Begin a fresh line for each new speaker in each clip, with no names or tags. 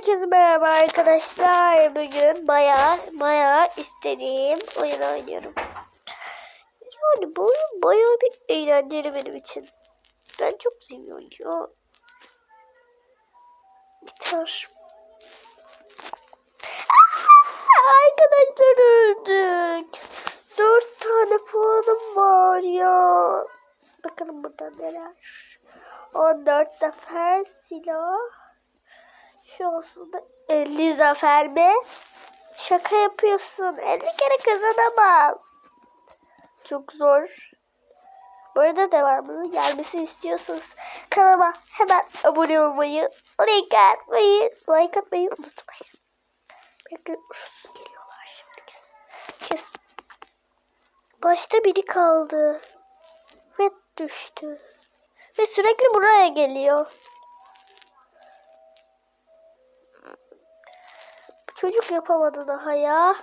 Herkese merhaba arkadaşlar. Bugün bayağı bayağı istediğim oyun oynuyorum. Yani bu oyun bayağı bir eğlenceli benim için. Ben çok seviyorum ya. Gitar. Arkadaşlar öldük. Dört tane puanım var ya. Bakalım burada neler. 14 zafer silah. Şu aslında 50 zafer mi? Şaka yapıyorsun. 50 kere kazanamam. Çok zor. Bu arada devamının gelmesini istiyorsanız kanalıma hemen abone olmayı, like atmayı, like atmayı unutmayın. Bekle, uçsuz geliyorlar şimdi kes. Kes. Başta biri kaldı. Ve düştü. Ve sürekli buraya geliyor. Çocuk yapamadı daha ya.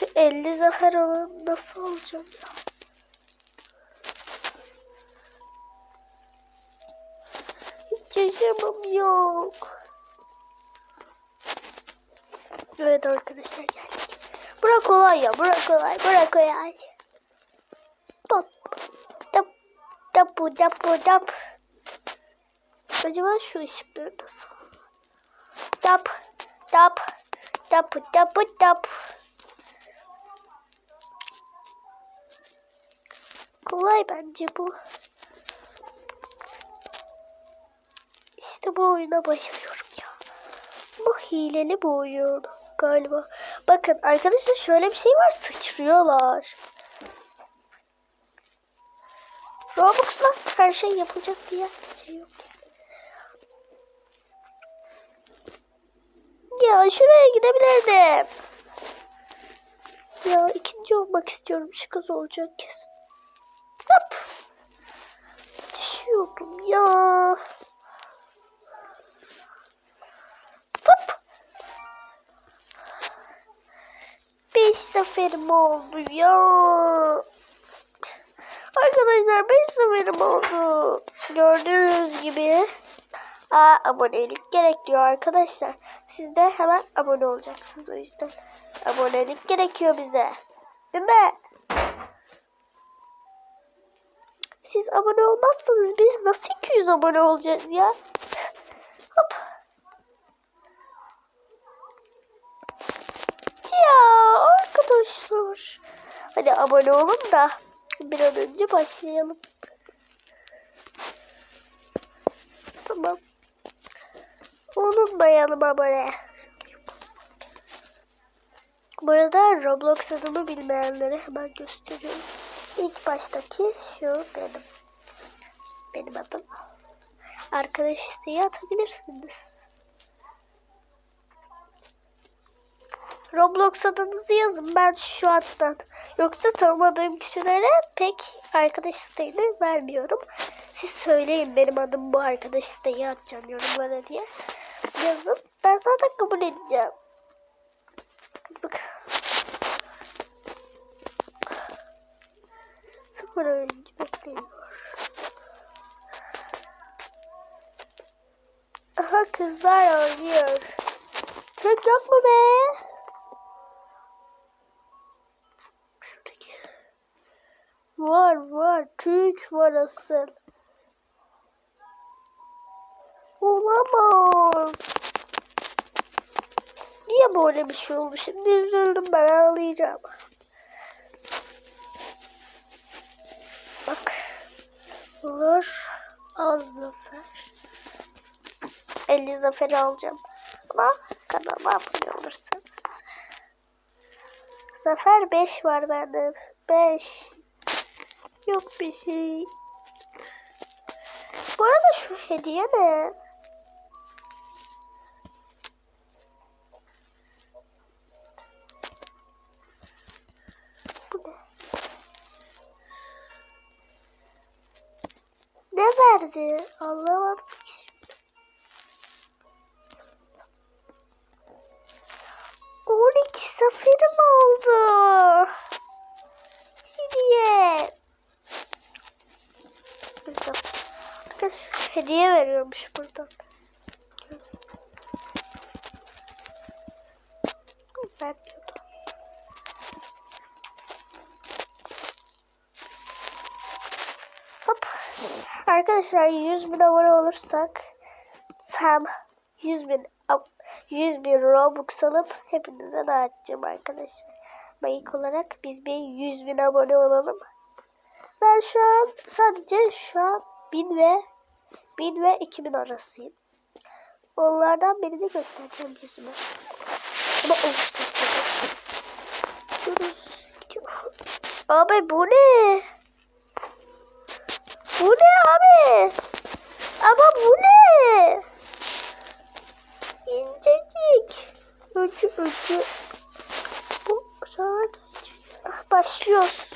Şu 50 zafer alanı nasıl alacağım ya? Hiç yaşamam yok. Evet arkadaşlar geldik. Bura kolay ya. Bura kolay. Bura kolay. Top. Top. Tapu tapu tap. Acaba şu ışıkları nasıl? Tap. Tap. Tapu tapu tap. Kolay bence bu. İşte bu oyuna bayılıyorum ya. Bu hileli bu oyun galiba. Bakın arkadaşlar şöyle bir şey var sıçrıyorlar. Robux'la her şey yapılacak diye şey yok Ya şuraya gidebilirdim. Ya ikinci olmak istiyorum. Şu kız olacak kesin. Hop. Düşüyordum ya. Hop. Beş zaferim oldu ya. Arkadaşlar 5 zaferim oldu. Gördüğünüz gibi. Aa, abonelik gerekiyor arkadaşlar. Siz de hemen abone olacaksınız o yüzden. Abonelik gerekiyor bize. Değil mi? Siz abone olmazsanız biz nasıl 200 abone olacağız ya? Hop. Ya arkadaşlar. Hadi abone olun da bir an önce başlayalım. Tamam. Yanıma abone. Bu arada Roblox adımı bilmeyenlere hemen gösteriyorum. İlk baştaki şu benim. Benim adım. Arkadaş isteği atabilirsiniz. Roblox adınızı yazın ben şu hattan. Yoksa tanımadığım kişilere pek arkadaş isteğini vermiyorum. Siz söyleyin benim adım bu arkadaş isteği atacağım yorumlara diye. Yazın. Ben zaten kabul edeceğim. Bak. Sıfır oyuncu bekliyor. Aha kızlar oynuyor. Türk yok mu be? Şuradaki. Var var. Türk var asıl. Olamaz. Niye böyle bir şey oldu? Şimdi üzüldüm ben ağlayacağım. Bak. Olur. Az zafer. 50 zafer alacağım. Ama kanalıma abone olursanız. Zafer 5 var bende. 5. Yok bir şey. Bu arada şu hediye ne? Ne verdi? Anlamadım. On iki zaferim oldu. Hediye. Arkadaşlar hediye veriyormuş buradan. Vermiyordu. Arkadaşlar 100 bin abone olursak Sam 100 bin ab- 100 bin Robux alıp hepinize dağıtacağım arkadaşlar. Mayık olarak biz bir 100 bin abone olalım. Ben şu an sadece şu an 1000 ve 1000 ve 2000 arasıyım. Onlardan birini göstereceğim yüzüme. Ama Durun. Abi bu ne? Bu ne abi? Ama bu ne? İncecik. Ucu. Bu saat başlıyoruz.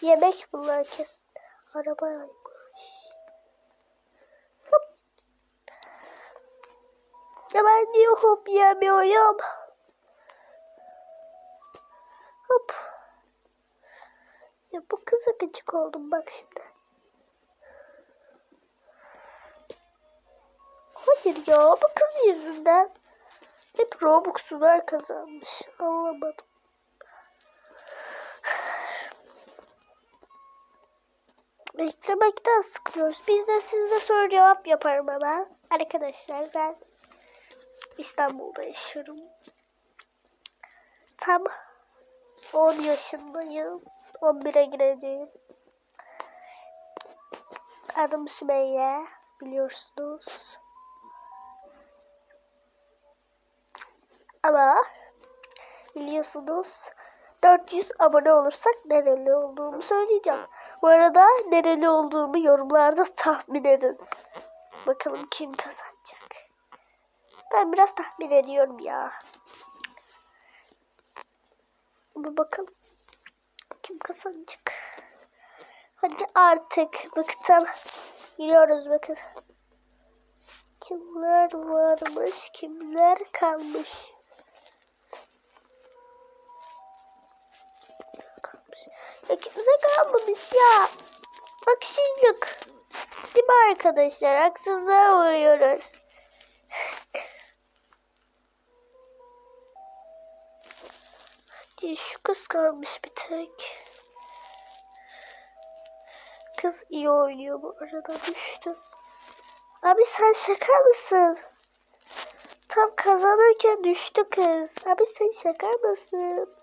Yemek bunlar kesin. Araba yaymış. Hop. Ya ben niye hop yemiyorum? Hop. Ya bu kıza gıcık oldum bak şimdi. Hayır ya bu kız yüzünden hep Robux'lar kazanmış. Anlamadım. Beklemekten sıkılıyoruz. Biz de sizde soru cevap yaparım hemen. Arkadaşlar ben İstanbul'da yaşıyorum. Tam 10 yaşındayım. 11'e gireceğim. Adım Sümeyye. Biliyorsunuz. Ama biliyorsunuz 400 abone olursak nereli olduğumu söyleyeceğim. Bu arada nereli olduğumu yorumlarda tahmin edin. Bakalım kim kazanacak. Ben biraz tahmin ediyorum ya. Ama bakalım kim kazanacak. Hadi artık bıktım. Gidiyoruz bakın. Kimler varmış, kimler kalmış. Kimse kalmamış ya. Haksızlık. Değil mi arkadaşlar? Haksızlığa uğruyoruz. Şu kız kalmış bir tek. Kız iyi oynuyor bu arada düştü. Abi sen şaka mısın? Tam kazanırken düştü kız. Abi sen şaka mısın?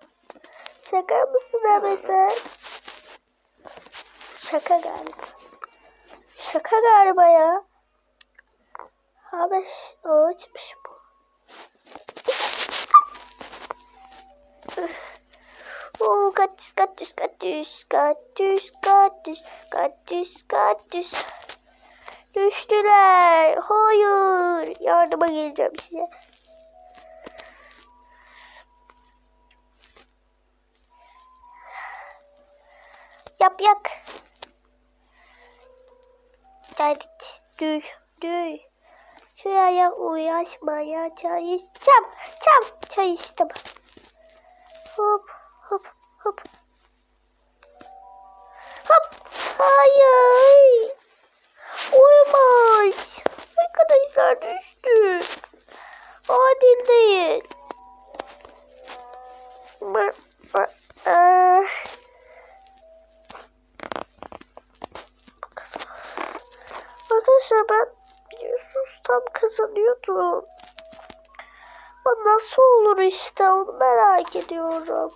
Şaka mısın abi sen? Şaka galiba. Şaka galiba ya. Abi ş- ağaçmış bu. Oo kaktüs kaktüs kaktüs kaktüs kaktüs kaktüs kaktüs. Düştüler. Hayır. Yardıma geleceğim size. Yap yak. Geldik. Düy. Düy. Şuraya uğraşmaya çalışacağım. Çam. Çay içtim. Hop. Hop. Hop. Hop. Hayır. Kazanıyordum. Ama nasıl olur işte onu merak ediyorum.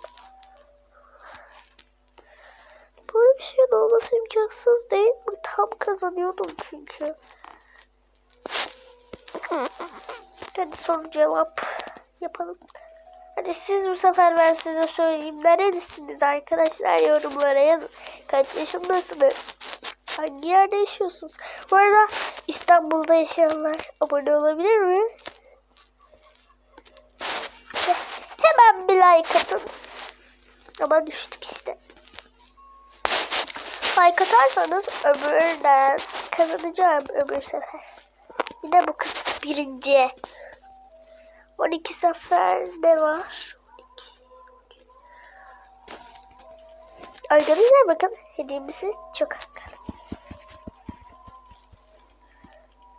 Böyle bir şeyin olması imkansız değil mi? Tam kazanıyordum çünkü. Hadi soru cevap yapalım. Hadi siz bu sefer ben size söyleyeyim. Nerelisiniz arkadaşlar yorumlara yazın. Kaç yaşındasınız? Hangi yerde yaşıyorsunuz? Bu arada İstanbul'da yaşayanlar abone olabilir mi? Hemen bir like atın. Ama düştük işte. Like atarsanız öbürden kazanacağım öbür sefer. Yine bu kız birinci. 12 sefer ne var? 12. Arkadaşlar bakın hediyemizi çok az kaldı.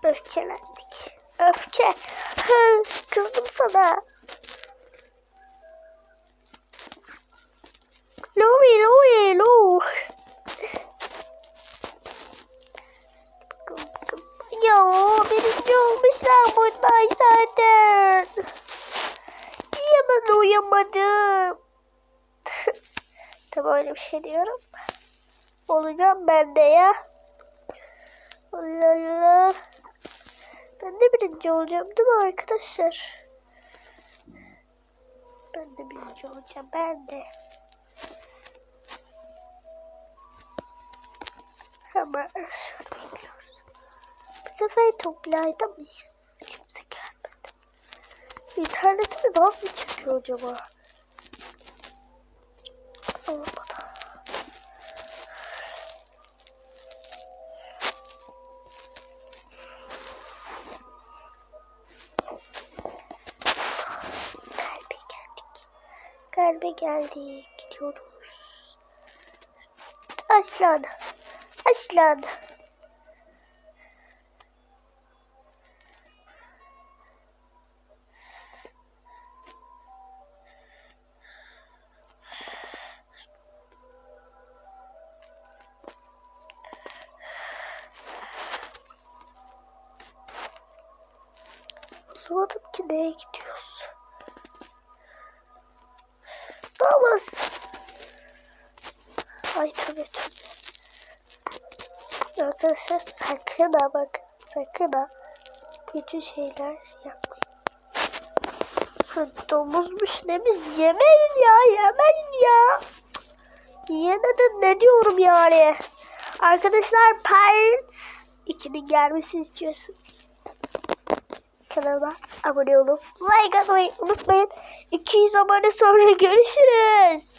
Öfkelendik. Öfke. Hı, Kızdım sana. Louie, Louie, Lou. Ya birinci olmuşlar bunlar zaten. Niye ben uyamadım? Tabii öyle bir şey diyorum. Olacağım ben de ya. Allah Allah. Ben de birinci olacağım değil mi arkadaşlar? Ben de birinci olacağım ben de. Hemen şöyle bekliyoruz. Bu sefer toplayda mıyız? Kimse gelmedi. İnternetimi ne yapmaya çekiyor acaba? Olmadı. Kalbe geldik. Gidiyoruz. Aslan. Aslan. Anlamadım ki nereye gidiyoruz. Arkadaşlar sakın ha bak. Sakın ha. Kötü şeyler yapmayın. Şu domuzmuş ne biz yemeyin ya yemeyin ya. Yine de ne diyorum yani. Arkadaşlar Pirates 2'nin gelmesini istiyorsunuz kanalıma abone olup like atmayı unutmayın. 200 abone sonra görüşürüz.